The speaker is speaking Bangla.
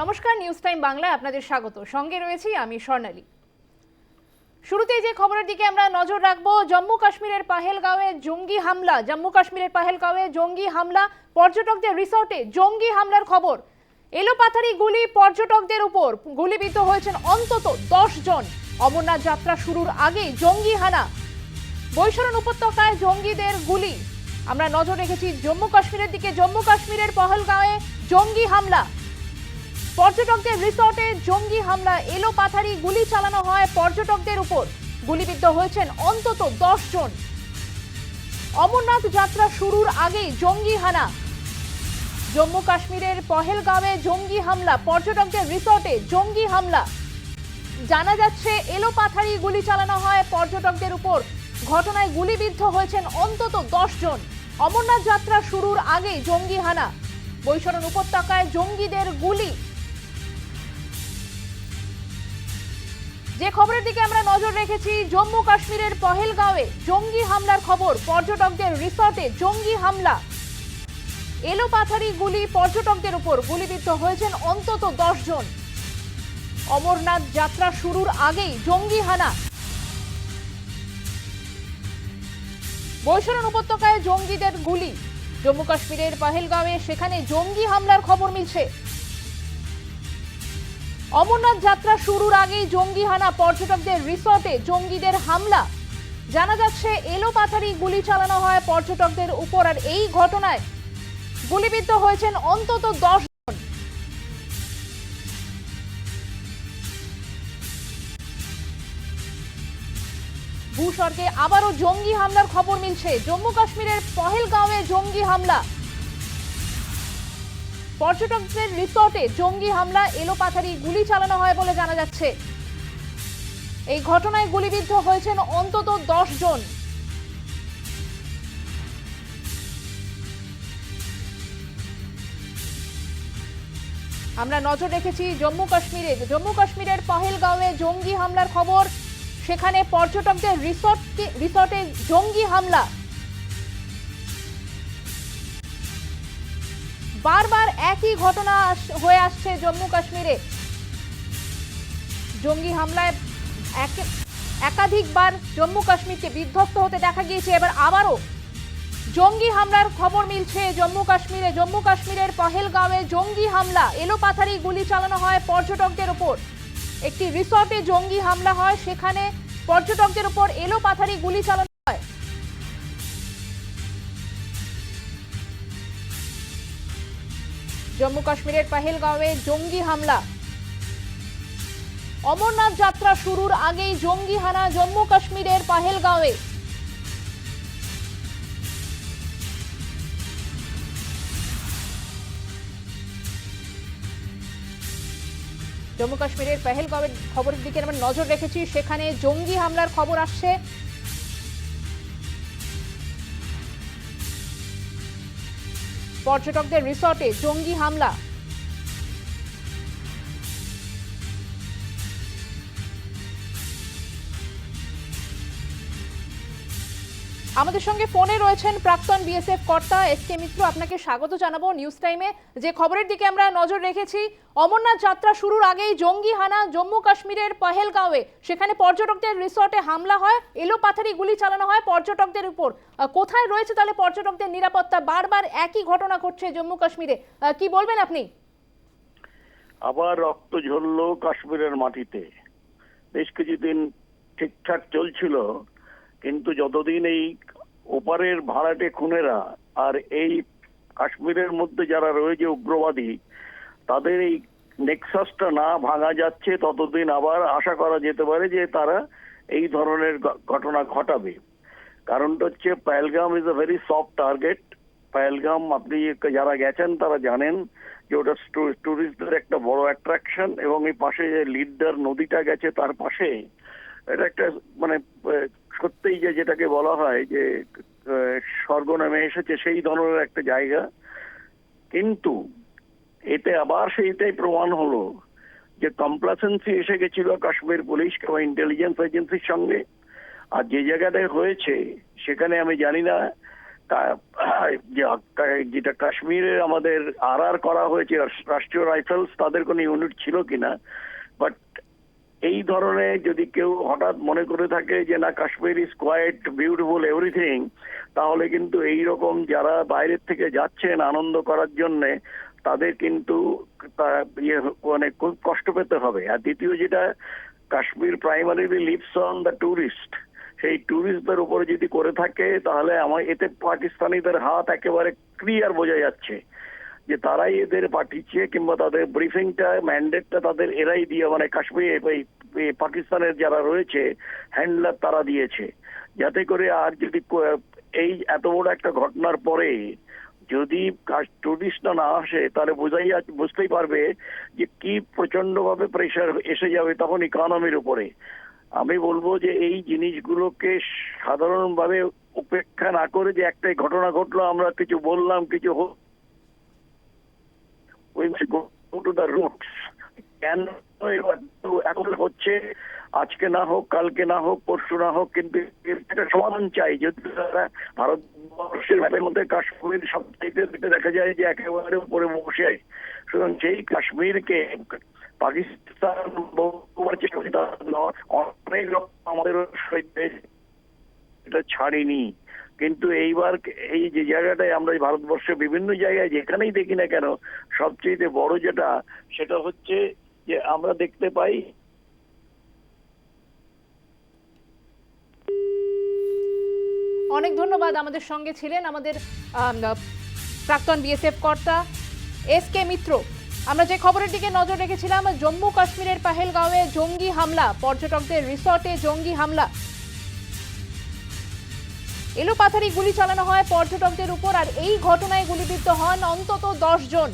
নমস্কার নিউজ টাইম বাংলায় আপনাদের স্বাগত। সঙ্গে রয়েছি আমি স্বর্ণালী। শুরুতেই যে খবরের দিকে আমরা নজর রাখব, জম্মু কাশ্মীরের পাহেলগাঁওয়ে জঙ্গি হামলা। জম্মু কাশ্মীরের পাহেলগাঁওয়ে জঙ্গি হামলা। পর্যটকদের রিসর্টে জঙ্গি হামলার খবর। এলোপাথারি গুলি পর্যটকদের উপর। গুলিবিদ্ধ হয়েছেন অন্তত দশ জন। অমরনাথ যাত্রা শুরুর আগেই জঙ্গি হানা। বৈশরণ উপত্যকায় জঙ্গিদের গুলি। আমরা নজর রেখেছি জম্মু কাশ্মীরের দিকে। জম্মু কাশ্মীরের পহলগাঁওয়ে জঙ্গি হামলা। পর্যটকদের রিসর্টে জঙ্গি হামলা, এলো পাথারি, গুলি চালানো হয় পর্যটকদের উপর। গুলিবিদ্ধ হয়েছেন অন্তত দশ জন। অমরনাথ যাত্রা শুরুর আগেই জঙ্গি হানা। জম্মু কাশ্মীরের পহেলগাঁওয়ে জঙ্গি হামলা, পর্যটকদের রিসর্টে জঙ্গি হামলা। জানা যাচ্ছে, এলো পাথারি, গুলি চালানো হয় পর্যটকদের উপর। ঘটনায় গুলিবিদ্ধ হয়েছেন অন্তত দশ জন। অমরনাথ যাত্রা শুরুর আগেই জঙ্গি হানা। বৈশরণ উপত্যকায় জঙ্গিদের গুলি যে খবরের দিকে আমরা নজর রেখেছি, জম্মু কাশ্মীরের পহেলগাঁওয়ে জঙ্গি হামলার খবর। পর্যটকদের রিসর্টে জঙ্গি হামলা। এলো পাথারি গুলি পর্যটকদের উপর গুলিবিদ্ধ হয়েছেন অন্তত দশ জন। অমরনাথ যাত্রা শুরুর আগেই জঙ্গি হানা। বৈশরণ উপত্যকায় জঙ্গিদের গুলি। জম্মু কাশ্মীরের পাহেলগাঁওয়ে সেখানে জঙ্গি হামলার খবর মিলছে। অমরনাথ যাত্রা শুরুর আগেই জঙ্গি হানা পর্যটকদের রিসর্টে জঙ্গিদের হামলা। জানা যাচ্ছে এলো পাথারি গুলি চালানো হয় পর্যটকদের উপর আর এই ঘটনায় গুলিবিদ্ধ হয়েছেন অন্তত দশ ভূস্বর্গে আবারও জঙ্গি হামলার খবর মিলছে। জম্মু কাশ্মীরের পহেলগাঁওয়ে জঙ্গি হামলা। পর্যটকদের রিসর্টে জঙ্গি হামলা, এলোপাথারি গুলি চালানো হয় বলে জানা যাচ্ছে। এই ঘটনায় গুলিবিদ্ধ হয়েছেন অন্তত দশ জন। আমরা নজর রেখেছি জম্মু কাশ্মীরে জম্মু কাশ্মীরের পহেলগাঁওয়ে জঙ্গি হামলার খবর। সেখানে পর্যটকদের রিসর্ট রিসর্টে জঙ্গি হামলা। বারবার একই ঘটনা হয়ে আসছে জম্মু কাশ্মীরে। জঙ্গি হামলায় একে- একাধিকবার জম্মু কাশ্মীরকে বিধ্বস্ত হতে দেখা গিয়েছে। এবার আবারও জঙ্গি হামলার খবর মিলছে জম্মু কাশ্মীরে। জম্মু কাশ্মীরের পহেলগাঁওয়ে জঙ্গি হামলা, এলোপাথারি গুলি চালানো হয় পর্যটকদের ওপর। একটি রিসর্টে জঙ্গি হামলা হয়, সেখানে পর্যটকদের উপর এলোপাথারি গুলি চালানো জম্মু কাশ্মীরের পাহেলগাঁওয়ে জঙ্গি হামলা। অমরনাথ যাত্রা শুরুর আগেই জঙ্গি হানা জম্মু কাশ্মীরের পাহেলগাঁওয়ে। জম্মু কাশ্মীরের পেহেলগাঁওয়ের খবরের দিকে আমরা নজর রেখেছি, সেখানে জঙ্গি হামলার খবর আসছে। পর্যটকদের রিসর্টে জঙ্গি হামলা। আমাদের সঙ্গে ফোনে রয়েছেন প্রাক্তন বিএসএফ কর্তা এস কে মিত্র। আপনাকে স্বাগত জানাব নিউজ টাইমে যে খবরের দিকে আমরা নজর রেখেছি, অমরনাথ যাত্রা শুরুর আগেই জঙ্গি হানা জম্মু কাশ্মীরের পহেলগাঁওয়ে, সেখানে পর্যটকদের রিসর্টে হামলা হয় এলো পাথারি গুলি চালানো হয় পর্যটকদের উপর। কোথায় রয়েছে তাহলে পর্যটকদের নিরাপত্তা? বারবার একই ঘটনা ঘটছে জম্মু কাশ্মীরে। কি বলবেন আপনি? আবার রক্ত ঝরল কাশ্মীরের মাটিতে। বেশ কিছুদিন ঠিকঠাক চলছিল, কিন্তু যতদিন এই ওপারের ভাড়াটে খুনেরা আর এই কাশ্মীরের মধ্যে যারা রয়েছে উগ্রবাদী, তাদের এই নেক্সাসটা না ভাঙা যাচ্ছে, ততদিন আবার আশা করা যেতে পারে যে তারা এই ধরনের ঘটনা ঘটাবে। কারণটা হচ্ছে Pahalgam is a very soft target Pahalgam আপনি যারা গেছেন তারা জানেন যে ওটা টুরিস্টদের একটা বড় অ্যাট্রাকশন এবং এই পাশে যে লিডার নদীটা গেছে, তার পাশে এটা একটা মানে সত্যিই যে যেটাকে বলা হয় যে স্বর্গ নেমে এসেছে সেই ধরনের একটা জায়গা। কিন্তু এতে আবার সেইটাই প্রমাণ হলো যে কমপ্লাসেন্সি এসে গেছিল কাশ্মীর পুলিশ কিংবা ইন্টেলিজেন্স এজেন্সির সঙ্গে। আর যে জায়গাটায় হয়েছে, সেখানে আমি জানি না যেটা কাশ্মীরে আমাদের আর আর করা হয়েছে, রাষ্ট্রীয় রাইফেলস, তাদের কোনো ইউনিট ছিল কিনা। বাট এই ধরনের যদি কেউ হঠাৎ মনে করে থাকে যে, না, Kashmir is quite beautiful everything তাহলে কিন্তু এই রকম যারা বাইরের থেকে যাচ্ছেন আনন্দ করার জন্যে, তাদের কিন্তু ইয়ে মানে খুব কষ্ট পেতে হবে। আর দ্বিতীয় যেটা, Kashmir primarily lives on the tourist সেই ট্যুরিস্টদের উপরে যদি করে থাকে, তাহলে আমার, এতে পাকিস্তানিদের হাত একেবারে ক্লিয়ার বোঝা যাচ্ছে। যে তারাই এদের পাঠিয়েছে কিংবা তাদের ব্রিফিংটা ম্যান্ডেটটা তাদের এরাই দিয়ে মানে কাশ্মীর পাকিস্তানের যারা রয়েছে হ্যান্ডলার তারা দিয়েছে। যাতে করে আর যদি এই এত বড় একটা ঘটনার পরে যদি টুরিস্টরা না আসে, তাহলে বোঝাই বুঝতেই পারবে যে কি প্রচণ্ড ভাবে প্রেশার এসে যাবে তখন ইকোনমির উপরে। আমি বলব যে এই জিনিসগুলোকে সাধারণভাবে উপেক্ষা না করে যে একটাই ঘটনা ঘটলো, আমরা কিছু বললাম, কিছু হো- এখন হচ্ছে, আজকে না হোক, কালকে না হোক, পরশু না হোক, কিন্তু একটা সমাধান চাই। যদি তারা ভারতবর্ষের ম্যাপের মধ্যে কাশ্মীর সবচাইতে যেটা দেখা যায় যে একেবারে উপরে বসে সুতরাং সেই কাশ্মীরকে পাকিস্তান অনেক রকম আমাদের এটা ছাড়িনি। কিন্তু এইবার এই যে জায়গাটায় আমরা ভারতবর্ষে বিভিন্ন জায়গায় যেখানেই দেখি না কেন সবচেয়ে বড় যেটা সেটা হচ্ছে যে আমরা দেখতে পাই অনেক ধন্যবাদ আমাদের সঙ্গে ছিলেন আমাদের আম, প্রাক্তন বিএসএফ কর্তা এস কে মিত্র। আমরা যে খবরের দিকে নজর রেখেছিলাম জম্মু কাশ্মীরের পাহেলগাঁওয়ে জঙ্গি হামলা পর্যটকদের রিসর্টে জঙ্গি হামলা। এলোপাথারি গুলি চালানো হয় পর্যটকদের উপর আর এই ঘটনায় গুলিবিদ্ধ হন অন্তত দশ জন।